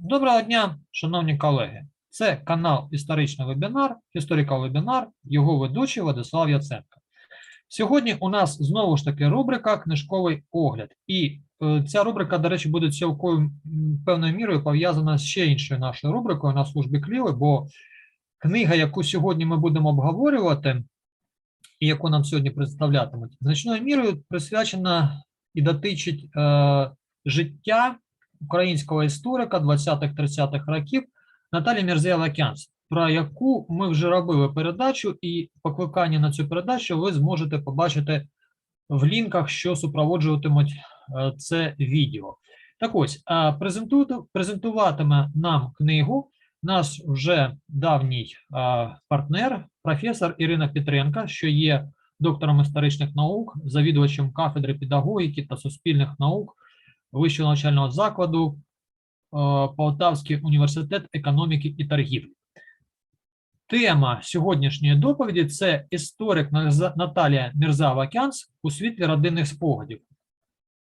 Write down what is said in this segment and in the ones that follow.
Доброго дня, шановні колеги. Це канал Історичний вебінар, історика вебінар, його ведучий Владислав Яценко. Сьогодні у нас знову ж таки рубрика Книжковий огляд. І е, ця рубрика, до речі, буде цілкою м, певною мірою пов'язана з ще іншою нашою рубрикою на службі Кліви, бо книга, яку сьогодні ми будемо обговорювати, і яку нам сьогодні представлятимуть, значною мірою присвячена і дотичить е, життя українського історика 20-30-х років Наталі Мірзеєва-Кянс, про яку ми вже робили передачу, і покликання на цю передачу ви зможете побачити в лінках, що супроводжуватимуть е, це відео. Так ось, а, презентуватиме нам книгу наш вже давній а, партнер, професор Ірина Петренка, що є доктором історичних наук, завідувачем кафедри педагогіки та суспільних наук Вищого навчального закладу е, Полтавський університет економіки і торгівлі. Тема сьогоднішньої доповіді це історик Наталія Мірзава-Кянс у світлі родинних спогадів.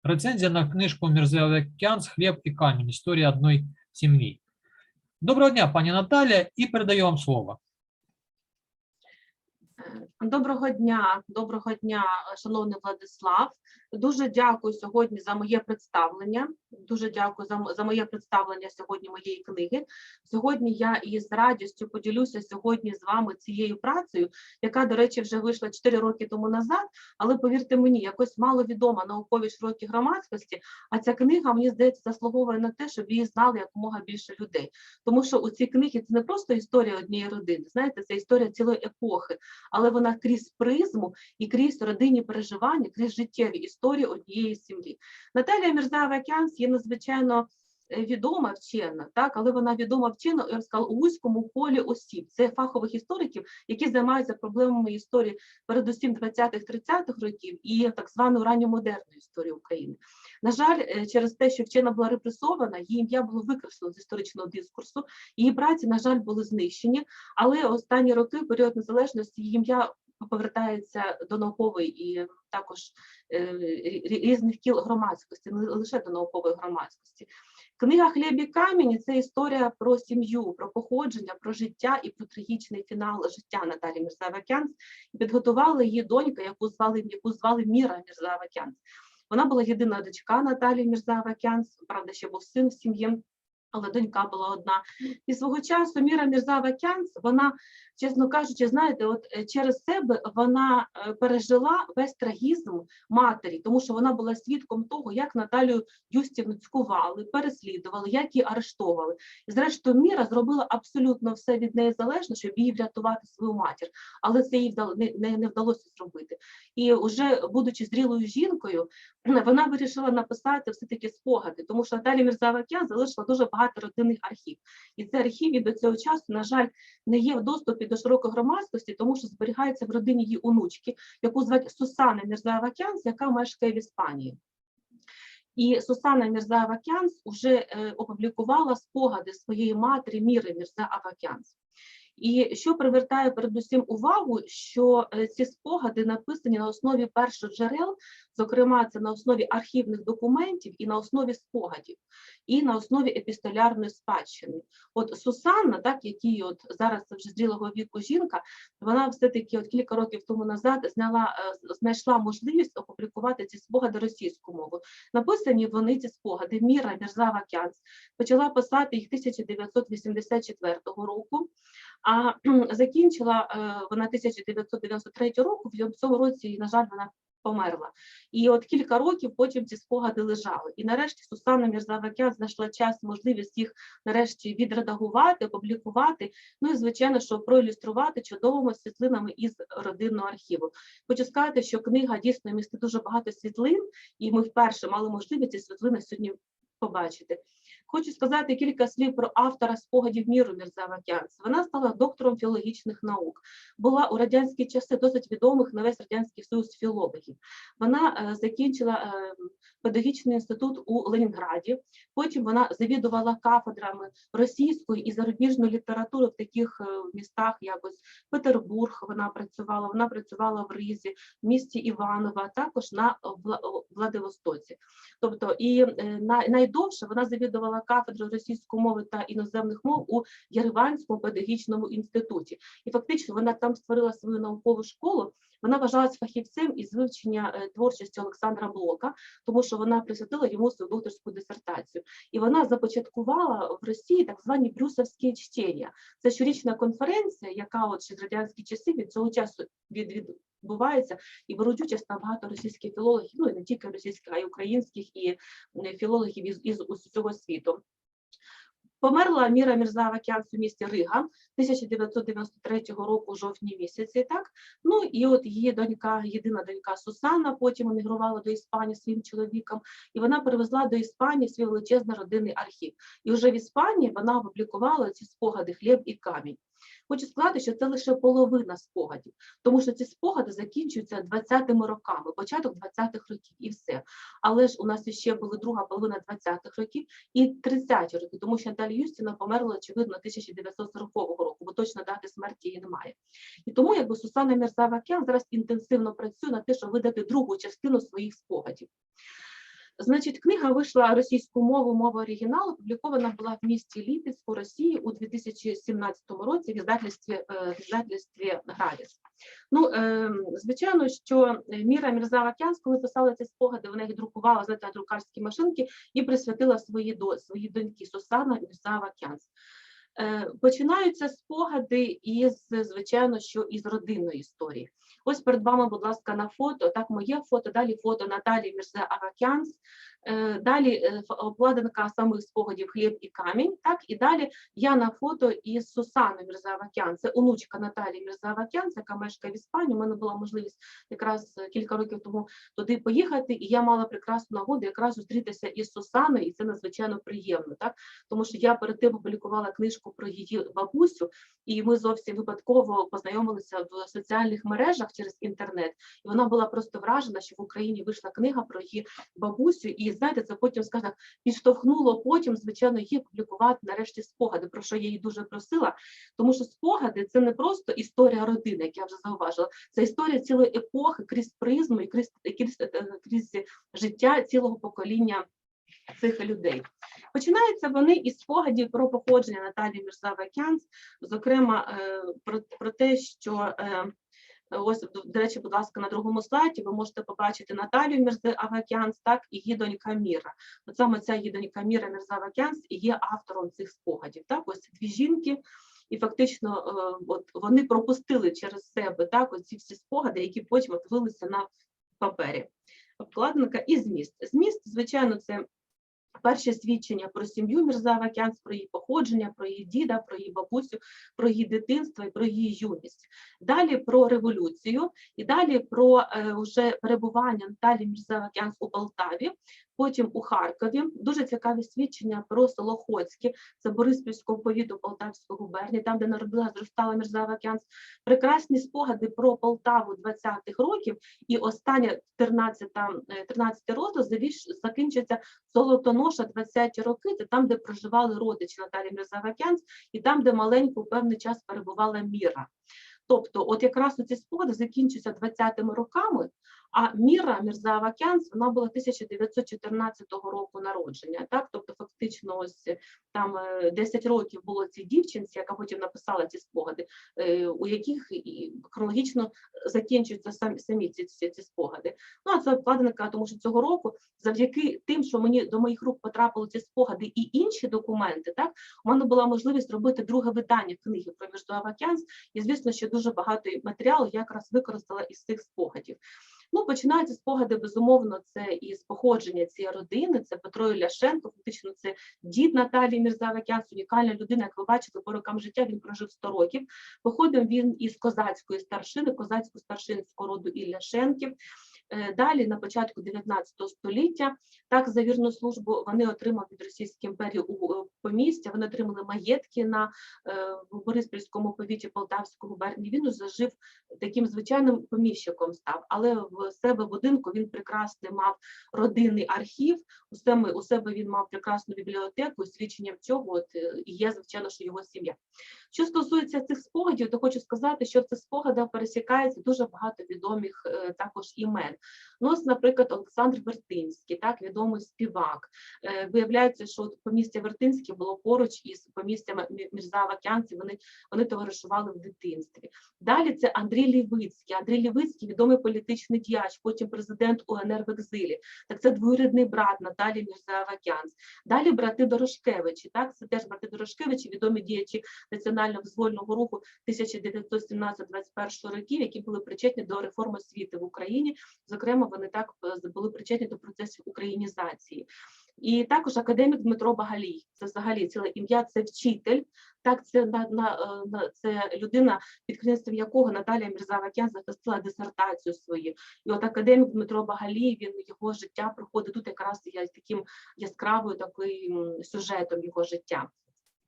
Рецензія на книжку Мірзава-Кянс «Хліб і камінь. Історія одної сім'ї». Доброго дня, пані Наталія, і передаю вам слово. Доброго дня, доброго дня, шановний Владислав. Дуже дякую сьогодні за моє представлення. Дуже дякую за, за моє представлення сьогодні моєї книги. Сьогодні я із радістю поділюся сьогодні з вами цією працею, яка, до речі, вже вийшла 4 роки тому назад. Але повірте мені, якось мало відома науковій широкій громадськості. А ця книга, мені здається, заслуговує на те, щоб її знали якомога більше людей. Тому що у цій книгі це не просто історія однієї родини. Знаєте, це історія цілої епохи, але вона крізь призму і крізь родинні переживання, крізь життєві історії однієї сім'ї. Наталія Мірзаєва Кянс є надзвичайно е, відома вчена, так, але вона відома вчена, я б сказала, у вузькому колі осіб. Це фахових істориків, які займаються проблемами історії передусім 20-30-х років і так званої ранньомодерної історії України. На жаль, е, через те, що вчена була репресована, її ім'я було викреслено з історичного дискурсу, її праці, на жаль, були знищені, але останні роки, період незалежності, її ім'я повертається до наукової і також е, рі- рі- різних кіл громадськості, не лише до наукової громадськості. Книга «Хліб і камінь» – це історія про сім'ю, про походження, про життя і про трагічний фінал життя Наталі Мірзаєва-Кянц. І Підготувала її донька, яку звали, яку звали Міра Мірзаєва-Кянц. Вона була єдина дочка Наталії Мірзаєва-Кянц, правда, ще був син в сім'ї, але донька була одна. І свого часу Міра Мірзаєва-Кянц, вона, чесно кажучи, знаєте, от е, через себе вона е, пережила весь трагізм матері, тому що вона була свідком того, як Наталію Юстівну цькували, переслідували, як її арештовували. І зрештою, Міра зробила абсолютно все від неї залежне, щоб їй врятувати свою матір, але це їй не, не, не вдалося зробити. І вже будучи зрілою жінкою, вона вирішила написати все-таки спогади, тому що Наталія Мірзавакян залишила дуже багато родинних архів. І цей архів і до цього часу, на жаль, не є в доступі до широкої громадськості, тому що зберігається в родині її онучки, яку звати Сусана Мірзаєва-Кянс, яка мешкає в Іспанії. І Сусана Мірзаєва-Кянс вже е, опублікувала спогади своєї матері Міри Мірзаєва-Кянс. І що привертає передусім увагу, що е, ці спогади написані на основі перших джерел, зокрема, це на основі архівних документів і на основі спогадів, і на основі епістолярної спадщини. От Сусанна, так якій от зараз це вже зрілого віку жінка, вона все-таки от кілька років тому назад зняла, е, знайшла можливість опублікувати ці спогади російською мовою. Написані вони ці спогади Міра Мірзава Кянц почала писати їх 1984 року. А закінчила е, вона 1993 року, в цьому році, на жаль, вона померла. І от кілька років потім ці спогади лежали. І нарешті Сусанна Мірзавакян знайшла час, можливість їх нарешті відредагувати, опублікувати. Ну і звичайно, що проілюструвати чудовими світлинами із родинного архіву. Хочу сказати, що книга дійсно містить дуже багато світлин, і ми вперше мали можливість ці світлини сьогодні побачити. Хочу сказати кілька слів про автора спогадів Міру Мірзавакянц. Вона стала доктором філологічних наук. Була у радянські часи досить відомих на весь радянський союз філологів. Вона е, закінчила е, педагогічний інститут у Ленінграді. Потім вона завідувала кафедрами російської і зарубіжної літератури в таких е, містах, як Петербург. Вона працювала. Вона працювала в Ризі, в місті Іваново, а також на Владивостоці. Тобто, і найдовше вона завідувала очолювала кафедру російської мови та іноземних мов у Єреванському педагогічному інституті. І фактично вона там створила свою наукову школу. Вона вважалась фахівцем із вивчення е, творчості Олександра Блока, тому що вона присвятила йому свою докторську дисертацію. І вона започаткувала в Росії так звані брюсовські чтення. Це щорічна конференція, яка от ще з радянські часи від цього часу від, відбувається, і беруть участь там багато російських філологів, ну і не тільки російських, а й українських і е, філологів із, із усього світу. Померла Міра Мірзава-Кянц у місті Рига 1993 року, жовтні місяці. Так ну і от її донька, єдина донька Сусанна, потім емігрувала до Іспанії своїм чоловіком, і вона привезла до Іспанії свій величезний родинний архів. І вже в Іспанії вона опублікувала ці спогади хліб і камінь. Хочу сказати, що це лише половина спогадів, тому що ці спогади закінчуються 20-ми роками, початок 20-х років і все. Але ж у нас ще була друга половина 20-х років і 30-ті роки, тому що Наталія Юстіна померла, очевидно, 1940 року, бо точно дати смерті її немає. І тому якби Сусана Мірзавакян зараз інтенсивно працює над те, щоб видати другу частину своїх спогадів. Значить, книга вийшла російською мовою, мова оригіналу, опублікована була в місті Ліпецьк у Росії у 2017 році в іздательстві, е, в іздательстві Градіс. Ну, е, звичайно, що Міра Мірзавакянс, коли писала ці спогади, вона їх друкувала знаєте, на друкарські машинки і присвятила свої до свої доньки Сусана Мірзавакянс. Е, Починаються спогади із, звичайно, що із родинної історії. Ось перед вами, будь ласка, на фото. Так, моє фото, далі фото Наталі Мірзе Авакянс, е, далі е, обкладинка самих спогадів хліб і камінь. Так, і далі я на фото із Сусаною Мірзе Авакян. Це онучка Наталії Мірзе Авакян, яка мешкає в Іспанії. У мене була можливість якраз е, кілька років тому туди поїхати, і я мала прекрасну нагоду якраз зустрітися із Сусаною, і це надзвичайно приємно. Так, тому що я перед тим опублікувала книжку про її бабусю, і ми зовсім випадково познайомилися в соціальних мережах через інтернет. І вона була просто вражена, що в Україні вийшла книга про її бабусю. І знаєте, це потім скажімо підштовхнуло потім, звичайно, її публікувати нарешті спогади, про що я її дуже просила. Тому що спогади це не просто історія родини, як я вже зауважила, це історія цілої епохи крізь призму і крізь, крізь, е, крізь життя цілого покоління цих людей. Починаються вони із спогадів про походження Наталії Мірзавакянс, зокрема е, про, про те, що е, ось, до- речі, будь ласка, на другому слайді ви можете побачити Наталію Мірзавакянс, так, і її донька Міра. От саме ця її донька Міра Мірзавакянс і є автором цих спогадів. Так, ось дві жінки, і фактично е, от вони пропустили через себе так, оці всі спогади, які потім от вилися на папері. Обкладинка і зміст. Зміст, звичайно, це перше свідчення про сім'ю Мірзава Кянц, про її походження, про її діда, про її бабусю, про її дитинство і про її юність. Далі про революцію, і далі про е, вже перебування Наталі Мірзава Кянц у Полтаві, потім у Харкові. Дуже цікаві свідчення про село Хоцьке, це Бориспільського повіту Полтавської губернії, там, де народила зростала Мірзава Кянц. Прекрасні спогади про Полтаву 20-х років, і остання 13, 13 розділ закінчується Золотоноша 20-ті роки, це там, де проживали родичі Наталі Мірзавакянц, і там, де маленьку певний час перебувала Міра. Тобто, от якраз ці спогади закінчуються 20-ми роками, а Міра Мірзавакянц, вона була 1914 року народження. Так, тобто, фактично, ось е, там е, 10 років було цій дівчинці, яка потім написала ці спогади, е, у яких хронологічно закінчуються самі, самі ці, ці, ці спогади. Ну а це обкладинка, тому що цього року, завдяки тим, що мені до моїх рук потрапили ці спогади і інші документи, так у мене була можливість робити друге видання книги про Міждуава Кянс, і звісно, що дуже багато матеріалу я якраз використала із цих спогадів. Ну, починаються спогади, безумовно, це із походження цієї родини, це Петро Ляшенко, фактично це дід Наталії Мірзавакян, унікальна людина, як ви бачите, по рокам життя він прожив 100 років. Походив він із козацької старшини, козацько-старшинського роду Ілляшенків. Е, Далі, на початку 19 століття, так за вірну службу вони отримали від Російської імперії у у помістя, вони отримали маєтки на е, в Бориспільському повіті Полтавської губернії. Він уже жив таким звичайним поміщиком став, але в себе будинку він прекрасний мав родинний архів. У себе, у себе він мав прекрасну бібліотеку, свідченням цього от, е, і є, звичайно, що його сім'я. Що стосується цих спогадів, то хочу сказати, що в цих спогадах пересікається дуже багато відомих е, також імен. Ну, ось, наприклад, Олександр Вертинський, так, відомий співак. Е, Виявляється, що помістя Вертинське було поруч із помістям Мі- Мірза-Вакянці, вони, вони товаришували в дитинстві. Далі це Андрій Лівицький. Андрій Лівицький відомий політичний діяч, потім президент УНР в екзилі. Так це двоюрідний брат Наталі Мірза-Вакянц. Далі брати Дорошкевичі, так, це теж брати Дорошкевичі, відомі діячі національно-визвольного руху 1917-21 років, які були причетні до реформи освіти в Україні. Зокрема, вони так е, були причетні до процесів українізації. І також академік Дмитро Багалій. Це взагалі ціле ім'я, це вчитель. Так, це на, на, е, на це людина, під керівництвом якого Наталія Мірзавакян захистила дисертацію свою. І от академік Дмитро Багалій, він його життя проходить тут якраз я таким яскравою таким сюжетом його життя.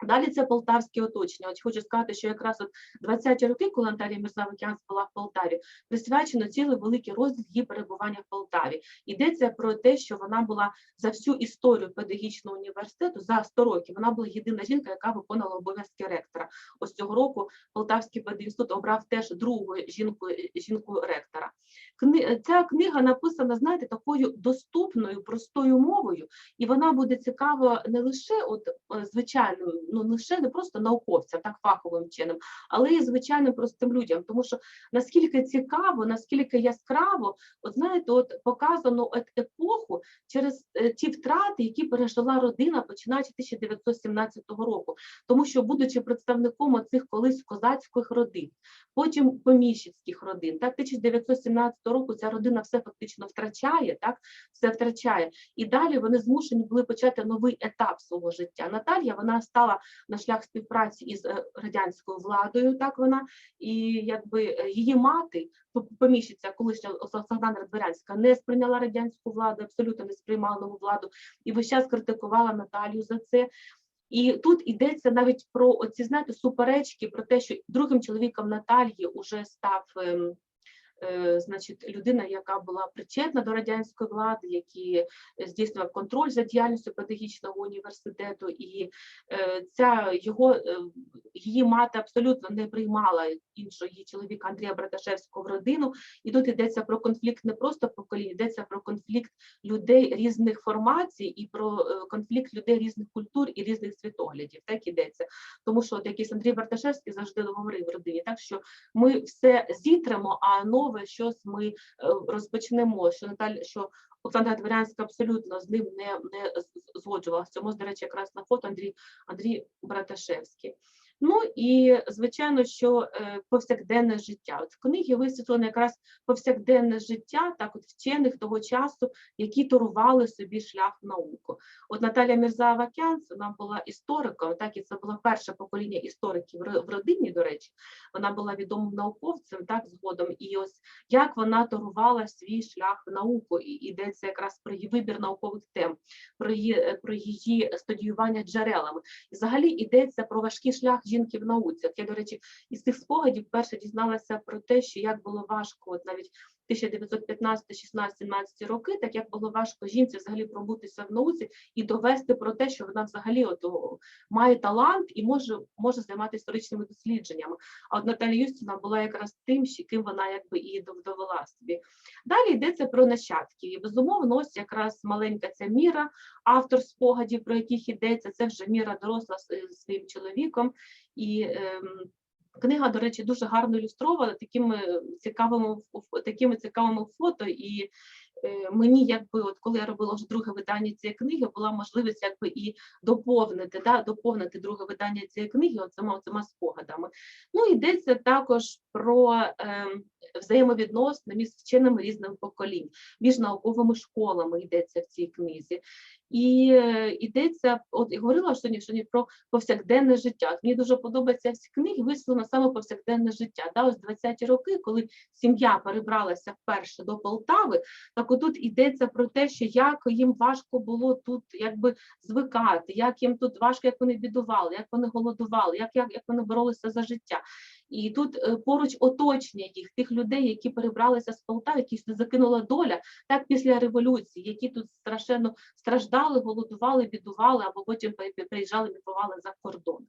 Далі це полтавське оточення. От хочу сказати, що якраз от 20-ті роки, коли Наталія Мірзавакян була в Полтаві, присвячено цілий великий розділ її перебування в Полтаві. Йдеться про те, що вона була за всю історію педагогічного університету за 100 років. Вона була єдина жінка, яка виконала обов'язки ректора. Ось цього року Полтавський пединститут обрав теж другу жінку, жінку ректора. Ця книга написана, знаєте, такою доступною, простою мовою, і вона буде цікава не лише от е, звичайним, ну лише не просто науковцям, так фаховим чином, але і звичайним простим людям. Тому що наскільки цікаво, наскільки яскраво, от знаєте, от показано от епоху через е, ті втрати, які пережила родина, починаючи 1917 року, тому що, будучи представником оцих колись козацьких родин, потім поміщицьких родин, так 1917 року ця родина все фактично втрачає, так все втрачає, і далі вони змушені були почати новий етап свого життя. Наталія вона стала на шлях співпраці із е, радянською владою, так вона і якби е, її мати, п- поміщиця колишня Оксана Дворянська, не сприйняла радянську владу, абсолютно не сприймала нову владу, і весь час критикувала Наталію за це. І тут йдеться навіть про оці знаєте, суперечки, про те, що другим чоловіком Наталії уже став. Е, Значить, людина, яка була причетна до радянської влади, який здійснював контроль за діяльністю педагогічного університету, і е, ця його е, її мати абсолютно не приймала іншого її чоловіка Андрія Браташевського в родину. І тут йдеться про конфлікт не просто поколінь, йдеться про конфлікт людей різних формацій і про е, конфлікт людей різних культур і різних світоглядів. Так ідеться. Тому що от якийсь Андрій Барташевський завжди говорив в родині, так що ми все зітремо, а нове щось ми е, розпочнемо. Що Наталь, що Олександра Дворянська абсолютно з ним не, не згоджувалася. Цьому, до речі, якраз на фото Андрій, Андрій Браташевський. Ну і звичайно, що е, повсякденне життя. От в книгі висвітлено якраз повсякденне життя, так от вчених того часу, які торували собі шлях в науку. От Наталя Мірза-Авакян, вона була істориком, так і це було перше покоління істориків в родині, до речі. Вона була відомим науковцем, так згодом. І ось як вона торувала свій шлях в науку, і йдеться якраз про її вибір наукових тем, про її е, про її студіювання джерелами. І взагалі йдеться про важкий шлях жінки в науці. От я, до речі, із цих спогадів перше дізналася про те, що як було важко, от навіть 1915, 16, 17 роки, так як було важко жінці взагалі пробутися в науці і довести про те, що вона взагалі от, має талант і може, може займатися історичними дослідженнями. А от Наталія Юстівна була якраз тим, що- ким вона якби і дов- довела собі. Далі йдеться про нащадків. І безумовно, ось якраз маленька ця міра, автор спогадів, про яких йдеться, це вже міра доросла з своїм чоловіком. І ем, книга, до речі, дуже гарно ілюстрована такими цікавими такими цікавими фото. І е, мені, якби, от коли я робила вже друге видання цієї книги, була можливість якби і доповнити, да, доповнити друге видання цієї книги оцима, оцима спогадами. Ну, йдеться також про ем, взаємовідносини між вченими різними поколінь, між науковими школами йдеться в цій книзі. І е, йдеться, от я говорила сьогодні, про повсякденне життя. Мені дуже подобаються ці книги, висловлено саме повсякденне життя. Да, ось 20-ті роки, коли сім'я перебралася вперше до Полтави, так отут йдеться про те, що як їм важко було тут якби звикати, як їм тут важко, як вони бідували, як вони голодували, як, як, як вони боролися за життя. І тут е, поруч оточення їх, тих людей, які перебралися з Полтави, які закинула доля, так після революції, які тут страшенно страждали, голодували, бідували, або потім приїжджали, мігрували за кордон.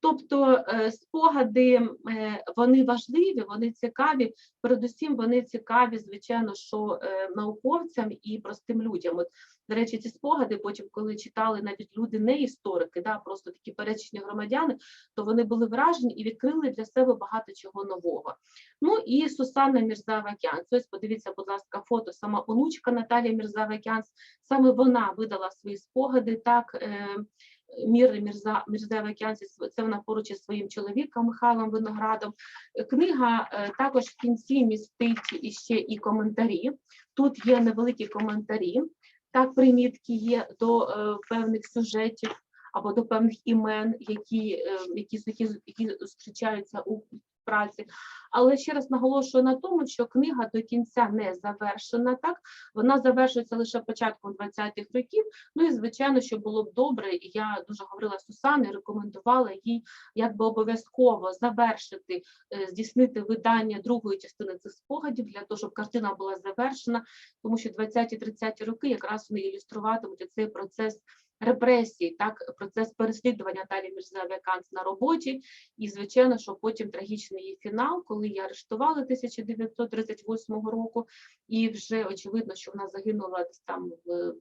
Тобто е, спогади е, вони важливі, вони цікаві. Передусім, вони цікаві, звичайно, що е, науковцям і простим людям. От, до речі, ці спогади, потім, коли читали навіть люди, не історики, да, просто такі перечні громадяни, то вони були вражені і відкрили для себе багато чого нового. Ну і Сусанна Мірзавакянц. Ось подивіться, будь ласка, фото. Сама онучка Наталія Мірзавакянц. Саме вона видала свої спогади. Так, е, Мір Мірза Мірзавакянц, це вона поруч із своїм чоловіком Михайлом Виноградом. Книга е, також в кінці містить іще і коментарі. Тут є невеликі коментарі. Так, примітки є до е, певних сюжетів або до певних імен, які, е, які, які, які зустрічаються у праці. Але ще раз наголошую на тому, що книга до кінця не завершена. Так вона завершується лише початком 20-х років. Ну і звичайно, що було б добре, і я дуже говорила з Сусаною, рекомендувала їй якби обов'язково завершити, е, здійснити видання другої частини цих спогадів для того, щоб картина була завершена, тому що 20-30 роки якраз вони ілюструватимуть цей процес. Репресії, так, процес переслідування Наталії Мірзавяканц на роботі, і звичайно, що потім трагічний її фінал, коли її арештували 1938 року, і вже очевидно, що вона загинула десь там в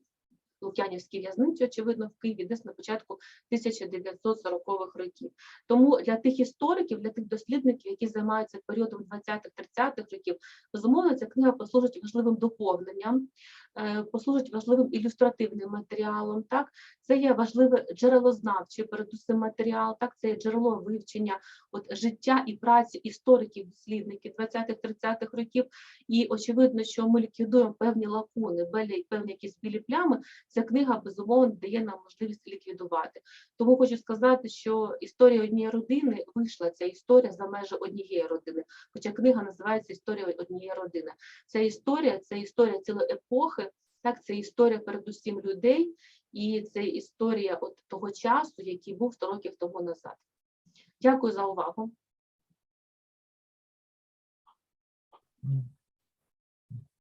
Лук'янівській в'язниці, очевидно, в Києві, десь на початку 1940-х років. Тому для тих істориків, для тих дослідників, які займаються періодом 20-30-х років, безумовно, ця книга послужить важливим доповненням, послужить важливим ілюстративним матеріалом. Так, це є важливе джерелознавчий, передусім матеріал, так, це є джерело вивчення от, життя і праці істориків, дослідників 20-30-х років. І очевидно, що ми ліквідуємо певні лакуни, певні якісь білі плями. Ця книга безумовно дає нам можливість ліквідувати. Тому хочу сказати, що історія однієї родини вийшла ця історія за межі однієї родини. Хоча книга називається Історія однієї родини. Ця історія це історія цілої епохи, так це історія передусім людей, і це історія от того часу, який був 100 років тому назад. Дякую за увагу.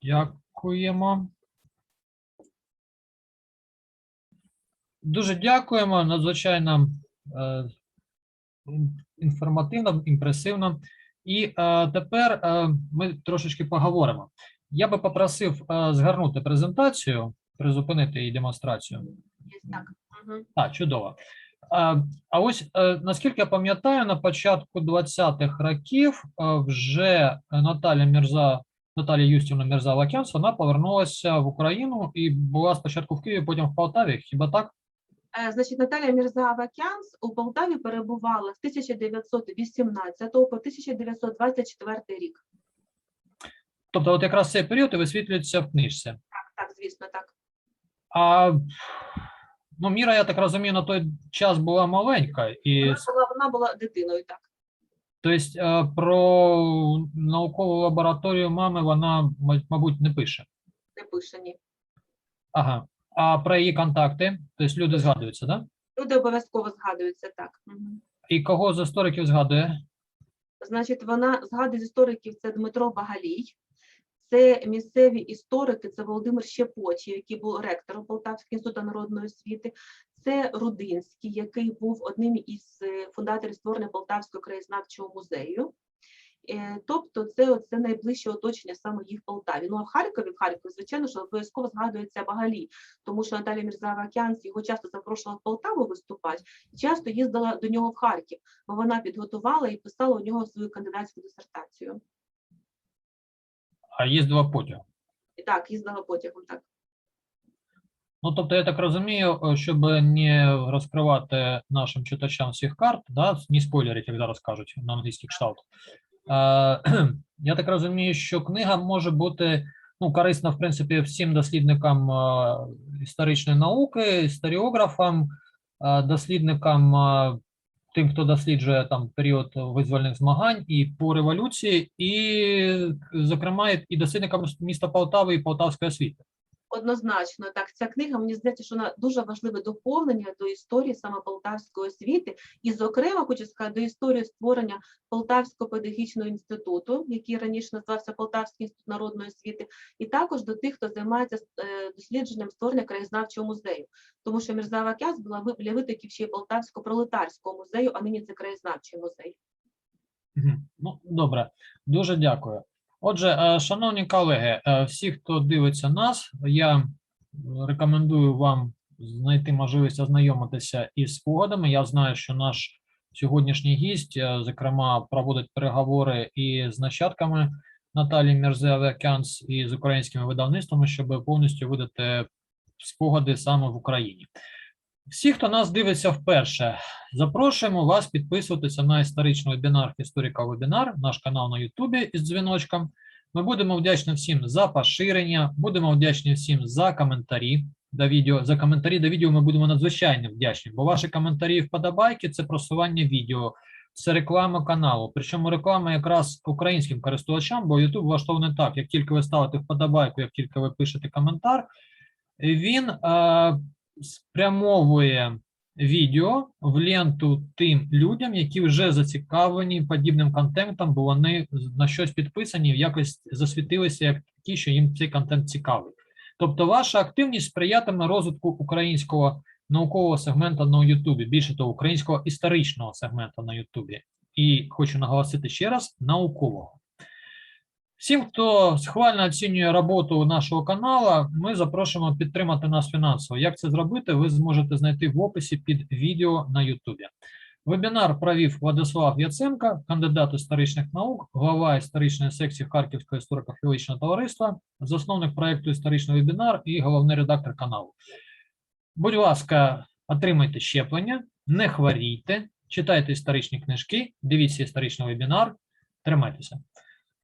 Дякуємо. Дуже дякуємо. Надзвичайно е, ін- інформативно, імпресивно. І е, тепер е, ми трошечки поговоримо. Я би попросив е, згорнути презентацію, призупинити її демонстрацію. Так. Мгм. Так, чудово. А, а ось е, наскільки я пам'ятаю, на початку 20-х років е, вже Наталя Мірза, Наталія Юстівна Мірза Лакянс, вона повернулася в Україну і була спочатку в Києві, потім в Полтаві. Хіба так? Е, Значить, Наталія Мірза-Авакянс у Полтаві перебувала з 1918 по 1924 рік. Тобто, от якраз цей період і висвітлюється в книжці. Так, так, звісно, так. А ну, Міра, я так розумію, на той час була маленька, і Вона була, вона була дитиною, так. тобто, е, про наукову лабораторію мами вона, мабуть, не пише. Не пише ні. Ага. А про її контакти, тобто люди згадуються, так? Да? Люди обов'язково згадуються так. І кого з істориків згадує? Значить, вона згадує з істориків це Дмитро Багалій, це місцеві історики, це Володимир Щепочів, який був ректором Полтавського інституту народної освіти, це Рудинський, який був одним із е, фундаторів створення Полтавського краєзнавчого музею. Е, Тобто це, оце найближче оточення саме їх в Полтаві. Ну а в Харкові, в Харкові, звичайно, що обов'язково згадується Багалій, тому що Наталія Мірзаавакянс його часто запрошувала в Полтаву виступати, і часто їздила до нього в Харків, бо вона підготувала і писала у нього свою кандидатську дисертацію. А їздила потяг. І так, їздила потягом, так. Ну, тобто, я так розумію, е, щоб не розкривати нашим читачам всіх карт, да, не спойлерити, як зараз кажуть на англійський кшталт. Е, я так розумію, що книга може бути ну, корисна, в принципі, всім дослідникам е, історичної науки, історіографам, дослідникам, тим, хто досліджує там період визвольних змагань і по революції, і, зокрема, і- дослідникам міста Полтави і Полтавської освіти. Однозначно, так ця книга мені здається, що вона дуже важливе доповнення до історії саме полтавської освіти, і, зокрема, хочу сказати, до історії створення Полтавського педагогічного інституту, який раніше називався Полтавський інститут народної освіти, і також до тих, хто займається е, дослідженням створення краєзнавчого музею, тому що Мірзава Кяс була для витоків ще й Полтавського пролетарського музею, а нині це краєзнавчий музей. Ну, добре, дуже дякую. Отже, е, шановні колеги, е, всі, хто дивиться нас, я рекомендую вам знайти можливість ознайомитися із спогадами. Я знаю, що наш сьогоднішній гість, е, зокрема, проводить переговори і з нащадками Наталії Мерзеавекянс, і з українськими видавництвами, щоб повністю видати спогади саме в Україні. Всі, хто нас дивиться вперше, Запрошуємо вас підписуватися на історичний вебінар Історика Вебінар, наш канал на Ютубі із дзвіночком. Ми будемо вдячні всім за поширення, будемо вдячні всім за коментарі до відео. За коментарі до відео ми будемо надзвичайно вдячні, бо ваші коментарі і вподобайки це просування відео, це реклама каналу. Причому реклама якраз українським користувачам, бо YouTube влаштований так: як тільки ви ставите вподобайку, як тільки ви пишете коментар, він е, спрямовує відео в ленту тим людям, які вже зацікавлені подібним контентом, бо вони на щось підписані, якось засвітилися як такі, що їм цей контент цікавий. Тобто, ваша активність сприятиме розвитку українського наукового сегменту на Ютубі, більше того, українського історичного сегменту на Ютубі. І хочу наголосити ще раз: наукового. Всім, хто схвально оцінює роботу нашого каналу, ми запрошуємо підтримати нас фінансово. Як це зробити, ви зможете знайти в описі під відео на YouTube. Вебінар провів Владислав Яценко, кандидат історичних наук, глава історичної секції Харківського історико-філологічного товариства, засновник проєкту Історичний вебінар і головний редактор каналу. Будь ласка, отримайте щеплення, не хворійте, читайте історичні книжки, дивіться історичний вебінар, тримайтеся.